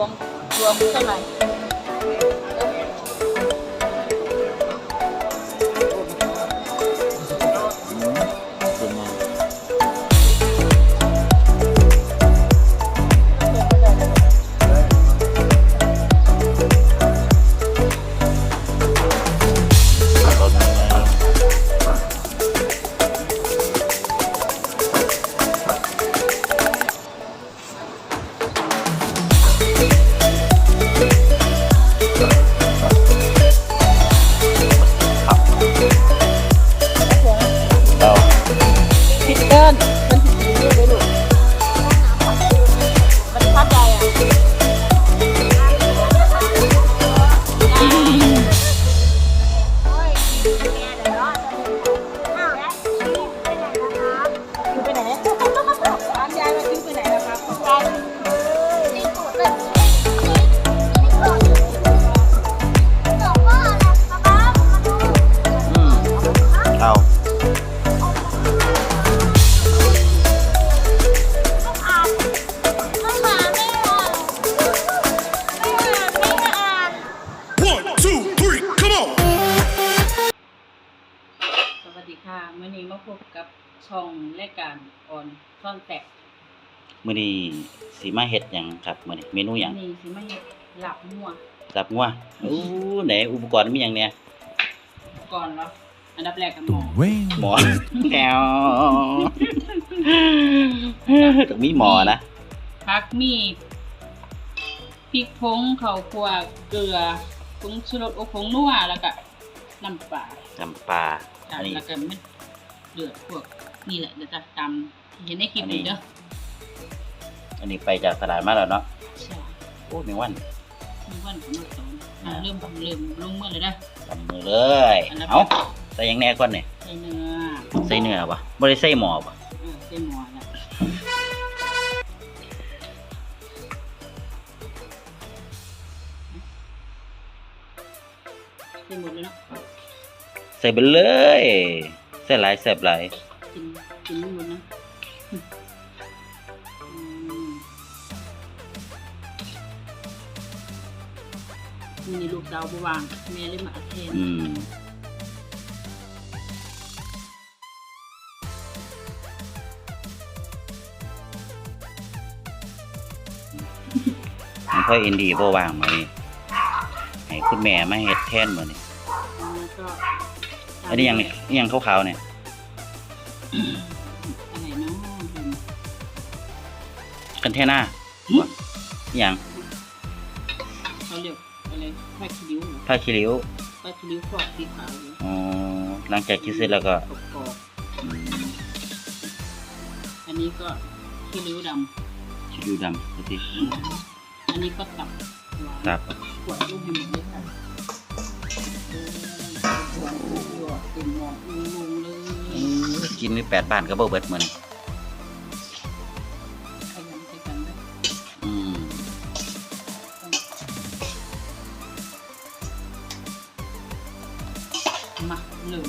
วมรวมเท่าไหร่ แล้วครับยายอืมเรา One, two, three, come on! สวัสดีค่ะเมื่อนี้มาพบกับช่องรายการออนซ่อนแตก มื้อนี้สิมาเฮ็ดหยังครับมื้อนี้เมนูหยังนี่สิมาเฮ็ดหลับมั่วตับงัวอู้ไหนอุปกรณ์มีหยังเนี่ยก่อนเนาะอันดับแรกกันหมอหมอแก้วต้องมีหมอนะพักมีพริกผงข้าวคั่วเกลือผงชูรสโอผงนัวแล้วก็น้ำปลาน้ำปลาจ้ะอันนี้แล้วก็มันเดือดพวกนี่แหละเดี๋ยวจะตำที่เห็นในคลิปนี้เด้อ อันนี้ไปจากตลาดมาแล้วเนาะใช่โอ้แมงวันมีวันของมาสอนอ่าเริ่มเริ่มลงมือเลยนะทำมือเลยอันนั้นเอ้าใส่หยังแหน่ก่อนนี่ใส่เนื้อใส่เนื้อบ่บ่ได้ใส่หมอบ่เออใส่หม้อแล้วใส่หมดเลยเนาะใส่ไปเลยใส่หลายแซ่บหลายกินกินไม่หมดนะ นี่ลูกดาวบวางแม่เลยมาอัดแทนอืมมันค่อยอินดีบ่ว่างมานี่ให้คุณแม่มาเฮ็ดแทนมื้อนี้แล้วก็อันนี้ยังนี่นี่ยังขาวๆเนี่ยอะไรเนาะเห็นกันเทน่าหึนี่ยัง ผ้าคีริ้วเหรอผ้าขี้ริ้วผ้าคีริ้วฟอกสีขาวอยู่อ๋อหลังจากคิดเสร็จแล้วก็กรอบอืมๆอันนี้ก็คีริ้วดขี้ริ้วดำดูสิำอันนี้ก็ตับหวานครับขวดลูกให้หมดเลยค่ะขวดลูกหยอดเต็มหม้อลุงๆเลยกินนี่แปดบ้านก็บ่เบิดมื้อนี้ มาเริ่ม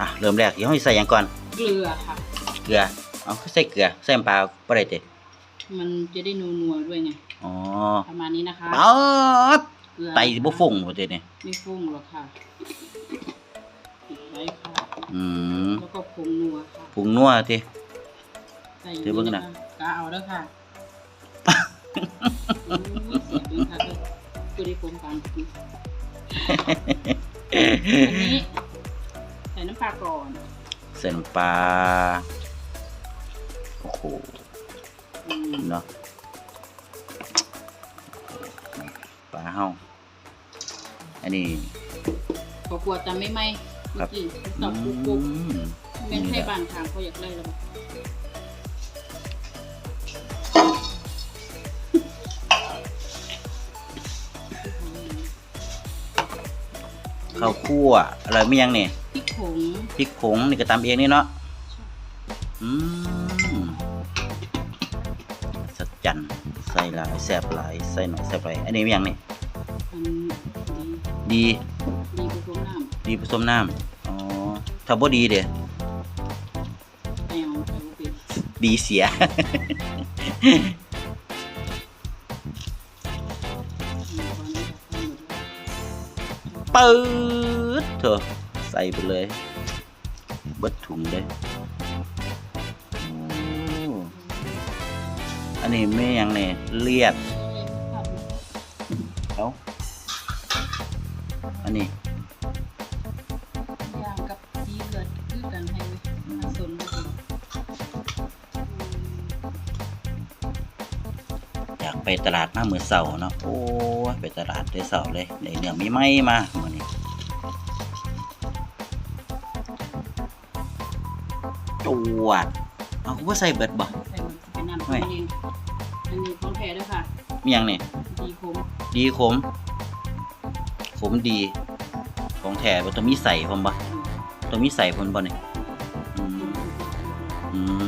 อะเริ่มแรกเดี๋ยวให้ใส่หยังก่อน เกลือค่ะ เกลือ เอาคือใส่เกลือ ใส่น้ำปลาบ่ได้ติมันจะได้นัวๆด้วยไง อ๋อ ประมาณนี้นะคะป๊าดเกลือไตสิบ่ฟุ้งบ่ตินี่ไม่ฟุ้งหรอกค่ะปิดไว้ค่ะ อืม แล้วก็ผงนัวค่ะผงนัวติใส่เดี๋ยวเบิ่งกันนะกาเอาแล้วค่ะอุ้ยเสียบด้วยค่ะเลยคือได้ผมกันอันนี้ใส่น้ำปลาก่อนใส่น้ำปลาโอ้โหอืมเนาะปลาเฮาอันนี้พอกลัวจะไม่ไหมคเมื่รัอบกี้ตอบปุ๊บปุ๊บอืมแม่นให้บ้านทางเขาอยากไล่แล้วข้าวคั่วอะไรไม่ยังเนี่ยพริก งพริกผงนี่ก็ตำเองนี่เนาะอืมสัจจันใส่หลายแซ่บหลายใส่หน่อยแซ่บหลายอันนี้มีอย่างนี่อันนี้ดีดีผสมน้ำดีผสมน้ำอ๋อถ้าบ่ดีเด้แนวดีเสีย เปิดเถอะ ใส่ไปเลยเบิดถุงเลยโอ้อันนี้ไม่ยังเนี่ยเลียดเอ้าอันนี้ย่างกับดีเลือดคือกันให้ผสมกันอยากไปตลาดมามือเสาร์เนาะโอ้ยไปตลาดได้เสาร์เลยในเนื้อมีไหมมา มื่อนี้จวดเอาว่าใส่เบิดบ่ ใส่มันจะเป็นน้ำตัวเองอันนี้ของแท้ด้วยค่ะมีหยังนี่ดีคมดีขม ขมดี ของแท้บ่ต้องมีใส่พร้อมบ่ต้องมีใส่พร้อมบ่นี่อืมอืม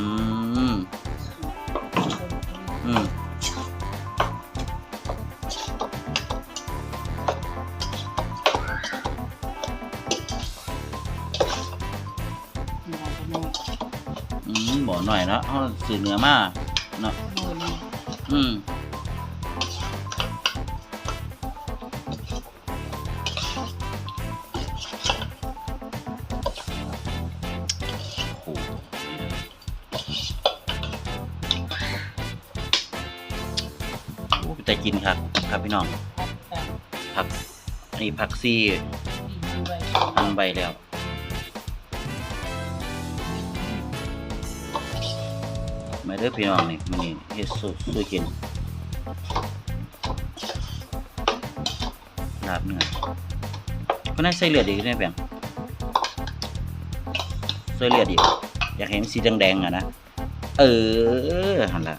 หน่อยเนาะเฮาซื้อเนื้อมาเนาะอืมโอ้โหโอ้แต่กินครับครับพี่น้องผักอันนี้ผักซี่อันใบแล้ว ด้อพี่น้องนี่มันนี่เฮ็ดสูสู้กินลาบเนื้อก็น่าใส่เลือดอีกได้แบ่งใส่เลือดอีกอยากเห็นสีแดงๆอะนะ เออหันละ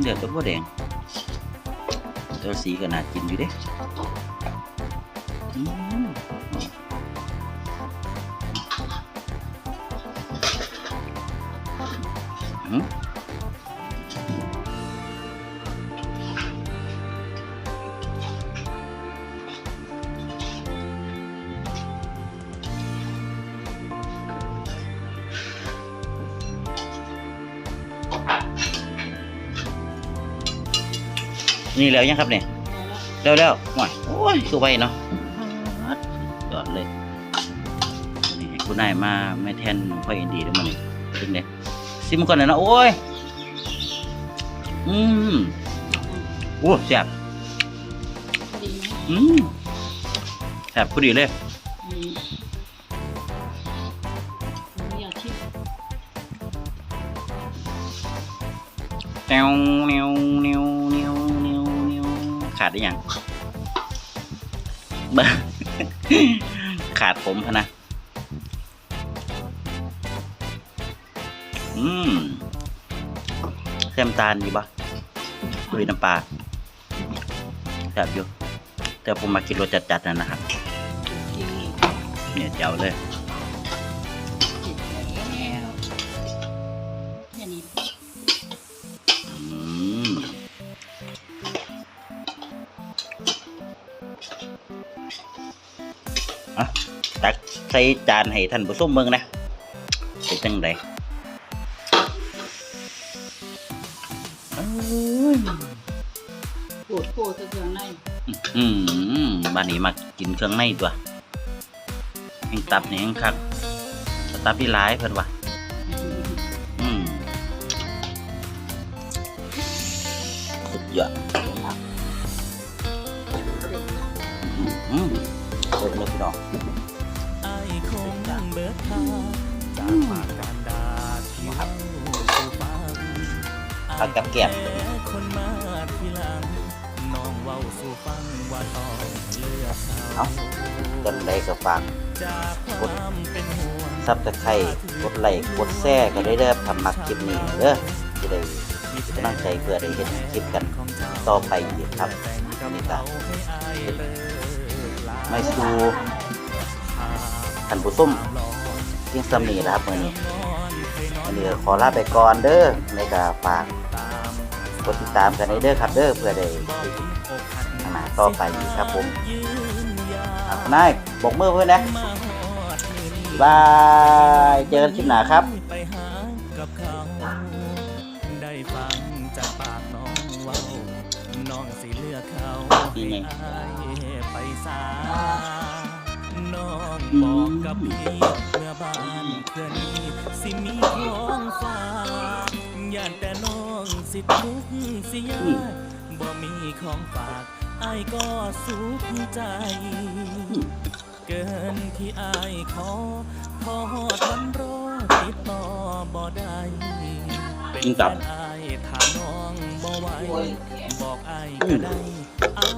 เลือดก็บ่แดงตัวสีก็น่ากินอยู่เด้ นี่แล้วยังครับเนี่ยแล้วแล้วหน่อยโอ้ยคือไวเนาะยอดเลยนี่คุณนายมาไม่แทนพ่ออินดีด้วยมันนี่เป็นไง ซิมก่อนเลยนะโอ้ย อืมโอ้แซ่บดีไหมอืมแซ่บพอดีเลยอืมอยากชิมแนวแนวแนวแนวแนวแนวขาดได้ยังเบอขาดผมพะนะ อืมแซมตาลดีปะดุยน้ำปลาแซ่บอยู่แต่ผมมากินรสจัดๆนั่นนะครับ เนี่ยเจ้าเลยอะตักใส่จานให้ท่านผู้ชมเบิ่งนะเป็นจังได ปวดโคตรเครื่องในอืมบ้านนี้มากินเครื่องในตัวแห้งตับนี่แห้งคักตับที่หลายเพิ่นว่าอืมสุดยอดอืมเบิดเลยพี่น้องไอ้คงเบิดทางจากปากการดาที่เล่าสู่ฟังผักกับแก เว้าสู่ฟังว่าต้องเลือกเอ้าเขาจังไดก็ฝากจากความเป็นห่วงซับตะไคร้กดไลค์กดแชร์ก็ได้เด้อทำมักคลิปนี้เด้อจะได้กำลังใจเพื่อได้เห็นคลิปกันต่อไปอีกครับนี่ก็ไม่สู้ท่านผู้ชมเพียงสำนีนะครับมื้อนี้วันนี้ก็ขอลาไปก่อนเด้อในก็ฝากกดติดตามกันได้เด้อครับเด้อเพื่อได้ข้าง หน้าต่อไปอีกครับผมอะคุณนายบอกมือเพื่อนนะบาย เจอกันคลิปหน้าครับไปหากับเขาได้ฟังจากปากน้องเว้าน้องสิเลือกเขานี่ไงอายไปสาน้องบอกกับพี่เมื่อบ้านเพื่อนนี้สิมีของฝากย่านแต่น้องสิทุกข์สิยากบ่มีของฝาก ไอาก็สุขใจ เกินที่ไอ้ขอขอทันรอติดต่อบ่ได้เป็นแฟนอายถามน้องบ่ไหวบอกไอ้ยก็ได้ไอ้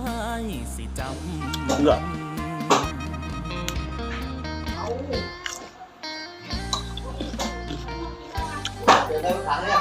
สิจำมันเดี๋ยวเราถามเลย